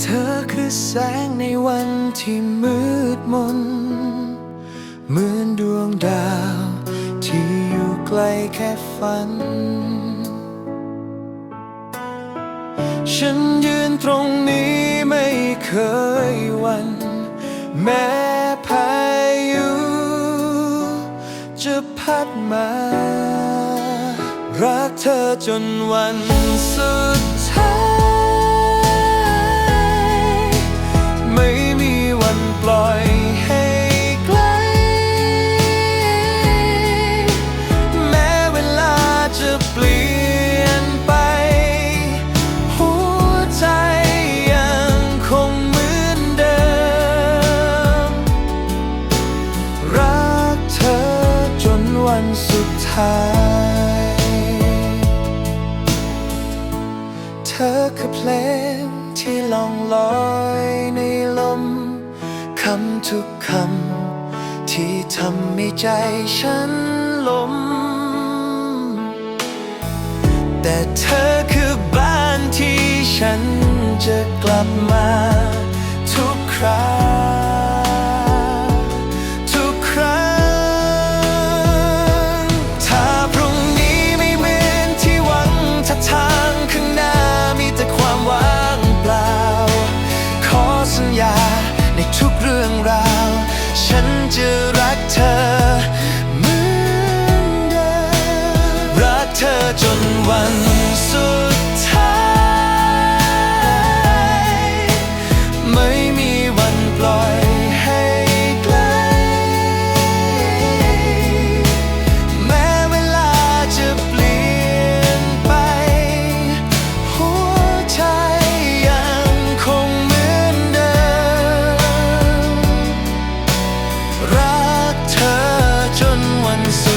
เธอคือแสงในวันที่มืดมน เหมือนดวงดาว ที่อยู่ไกลแค่ฝัน ฉันยืนตรงนี้ไม่เคยวัน แม้พายุจะพัดมา รักเธอจนวันสุด สุดท้าย เธอคือเพลงที่ล่องลอยในลม คำทุกคำที่ทำให้ใจฉันลมแต่เธอคือบ้านที่ฉันจะกลับมาทุกครา น